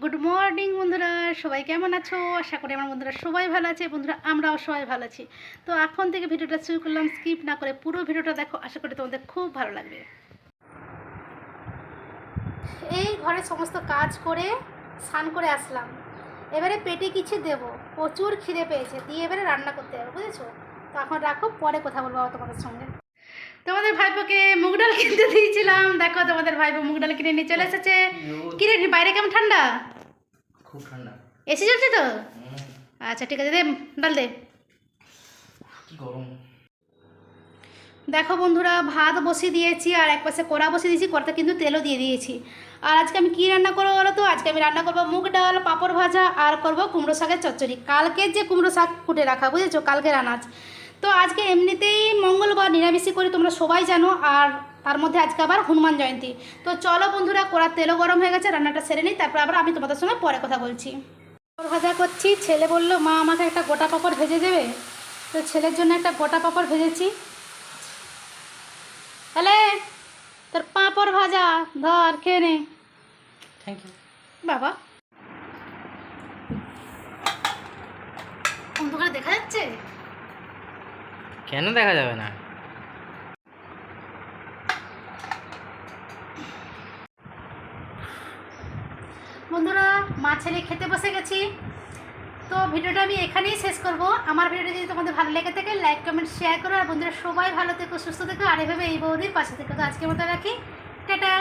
Good morning বন্ধুরা। সবাই কেমন আছো? আশা করি আমার বন্ধুরা সবাই ভালো আছে। বন্ধুরা, আমরাও সবাই ভালো আছি। তো এখন থেকে ভিডিওটা শুরু করলাম। স্কিপ না করে পুরো ভিডিওটা দেখো। আশা করি তোমাদের খুব ভালো লাগবে। এই ঘরে সমস্ত কাজ করে, স্নান করে আসলাম। এবারে পেটে কিছু দেব। প্রচুর খিদে পেয়েছে। দিয়ে এবারে রান্না করতে হবে বুঝেছ? তো এখন রাখো, পরে কথা বলব তোমাদের সঙ্গে। তোমাদের ভাইপোকে মুগ কিনতে দিয়েছিলাম। দেখো তোমাদের ভাইপো মুগ ডাল কিনে নিয়ে চলে এসেছে। কিরে বাইরে কেমন ঠান্ডা? খুব ঠান্ডা। এসি চলছে তো? আচ্ছা ঠিক আছে দে ডাল দে। গরম। দেখো বন্ধুরা ভাত বসিয়ে দিয়েছি আর এক পাশে কড়া বসিয়ে দিয়েছি কড়াতে কিন্তু তেলও দিয়ে দিয়েছি। আর আজকে আমি কী রান্না করব বলো তো? আজকে আমি রান্না করব মুগ ডাল পাঁপড় ভাজা আর করব কুমড়ো শাকের চচ্চড়ি। কালকের যে কুমড়ো শাক কুটে রাখা বুঝেছ? কালকের আনাজ তো আজকে এমনিতেই মঙ্গলবার নিরামিষই করি তোমরা সবাই জানো। আর তার মধ্যে আজকে আবার হনুমান জয়ন্তী। তো চলো বন্ধুরা কড়ার তেলও গরম হয়ে গেছে রান্নাটা সেরে নিই তারপর আবার আমি তোমাদের সঙ্গে পরে কথা বলছি। পাঁপড় ভাজা করছি ছেলে বলল মা আমাকে একটা গোটা পাঁপড় ভেজে দেবে? তো ছেলের জন্য একটা গোটা পাঁপড় ভেজেছি। তাহলে তোর পাঁপড় ভাজা ধর খেয়ে নে। থ্যাংক ইউ বাবা। অন্ধকারে দেখা যাচ্ছে? কেন দেখা যাবে না? বন্ধুরা মা ছেলে খেতে বসে গেছি। তো ভিডিওটা আমি এখানেই শেষ করব। আমার ভিডিওটা যদি তোমাদের ভালো লেগে থাকে লাইক কমেন্ট শেয়ার করো। আর বন্ধুরা, সবাই ভালো থেকো, সুস্থ থেকো। আর এভাবে এই বৌদির পাশে থেকো। তো আজকের মতো রাখি। টাটা!